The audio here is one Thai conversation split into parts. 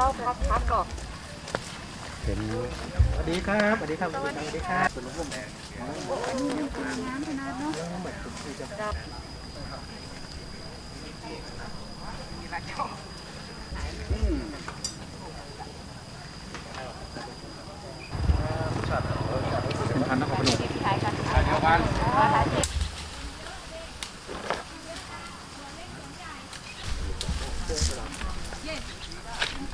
เจ้าพักพักก่อนเป็นสวัสดีครับสวัสดีครับสวัสดีครับคุณลุงผมแม่เป็นพันธุ์นครพนมใช้กันเดียวกันอยากว่าอย่าง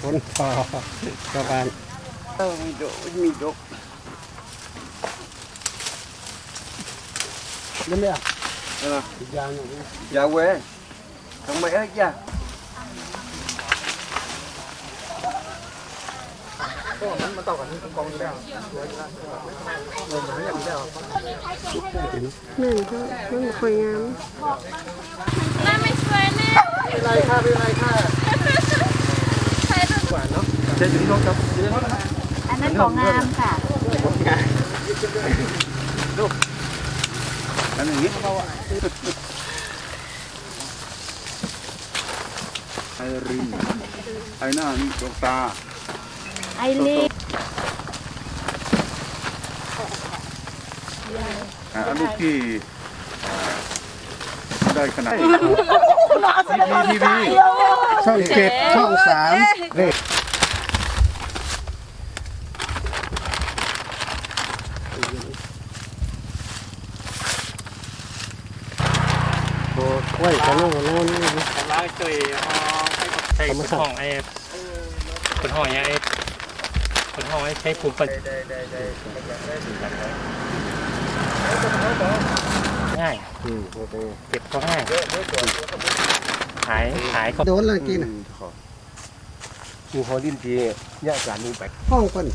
คนพอชาวบ้านเออมีดกมีดกนั่นเนี่ยเอออีกอย่างหนึ่งอย่าเว้ยทำไมเอ้ยอย่าหนึ่งก็มันคอยงามน่าไม่สวยแน่อะไรค่ะเป็นอะไรค่ะใช่ด้วยห วานเนาะเจ๊อยู่ที่รถครับอันนั้นของงามค่ะอันอย่างนี้เขาอะไอรินไอหน้านี่ดวงตา ไอรีอ่าอันลูกที่อ่าได้ขนาดทีวีทีวีช่องเจ็ดช่องสามเลข โอ้กล้วยกันโน่นโน่นนี่ล้างจุยอ๋อใช้คนห้องไอ้คนห้องไอ้คนห้องไอ้ใช้ปุ่มเปิดง่ายอืมโอเคเก็บก็ง่ายหายหายก็โดนเลยกินมีฮอลินจีเนี่ยการมีแบกห้องคน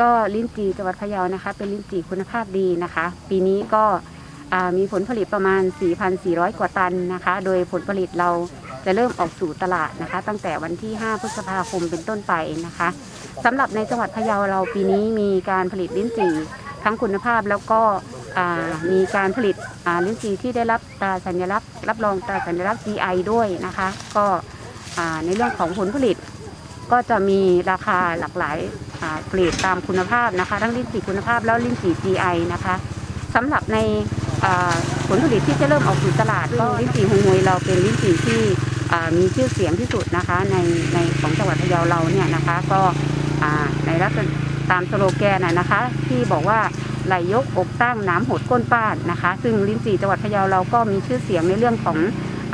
ก็ลิ้นจี่จังหวัดพะเยานะคะ เป็นลิ้นจี่คุณภาพดีนะคะ ปีนี้ก็มีผลผลิตประมาณ 4,400 กว่าตันนะคะ โดยผลผลิตเราจะเริ่มออกสู่ตลาดนะคะ ตั้งแต่วันที่ 5 พฤษภาคมเป็นต้นไปนะคะสำหรับในจังหวัดพะเยาเราปีนี้มีการผลิตลิ้นจี่ทั้งคุณภาพแล้วก็มีการผลิตลิ้นจี่ที่ได้รับตราสัญลักษณ์ รับรองตราสัญลักษณ์ GI ด้วยนะคะ ก็ในเรื่องของผลผลิตก็จะมีราคาหลากหลาย เกรดตามคุณภาพนะคะ ทั้งลิ้นจี่คุณภาพแล้วลิ้นจี่ GI นะคะสำหรับในอ่าผลผลิตที่จะเริ่มออกสู่ตลาดก็ลิ้นจี่ฮงมวยเราเป็นลิ้นจี่ที่อ่ามีชื่อเสียงที่สุดนะคะในในของจังหวัดพะเยาเราเนี่ยนะคะ ก็อ่าในลักษณะตามสโลแกนนะนะคะ ที่บอกว่าไหลยกอกตั้งน้ำหดก้นป้านนะคะ ซึ่งลิ้นจี่จังหวัดพะเยาเราก็มีชื่อเสียงในเรื่องของ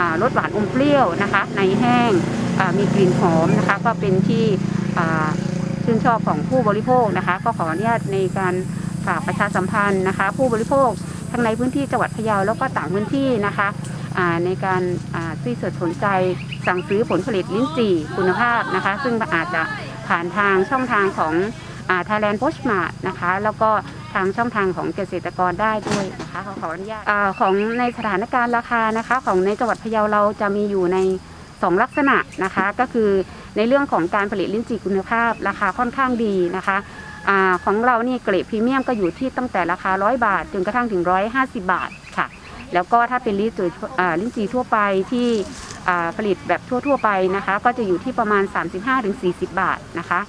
อ่ารสหวานอมเปรี้ยวนะคะ ในแห้งอ่ามีกลิ่นหอมนะคะ ก็เป็นที่อ่า ชื่นชอบของผู้บริโภคนะคะ ก็ขออนุญาตในการฝากประชาสัมพันธ์นะคะ ผู้บริโภคทั้งในพื้นที่จังหวัดพะเยาแล้วก็ต่างพื้นที่นะคะในการที่สนใจสั่งซื้อผลผลิตลิ้นจี่คุณภาพนะคะ ซึ่งอาจจะผ่านทางช่องทางของไทยแลนด์โพสต์มานะคะ แล้วก็ทางช่องทางของเกษตรกรได้ด้วยนะคะขอขออนุญาตของในสถานการณ์ราคานะคะ ของในจังหวัดพะเยาเราจะมีอยู่ในสองลักษณะนะคะ ก็คือ ในเรื่องของการผลิตลิ้นจี่คุณภาพ ราคาค่อนข้างดีนะคะอของเรานี่เกรดพรีเมียมก็อยู่ที่ตั้งแต่ราคา 100 บาทจนกระทั่งถึง 150 บาทค่ะ แล้วก็ถ้าเป็นลิ้นจี่ลิ้นจี่ทั่วไปที่ผลิตแบบทั่ว ๆ ไปนะคะ ก็จะอยู่ที่ประมาณ 35-40 บาทนะคะ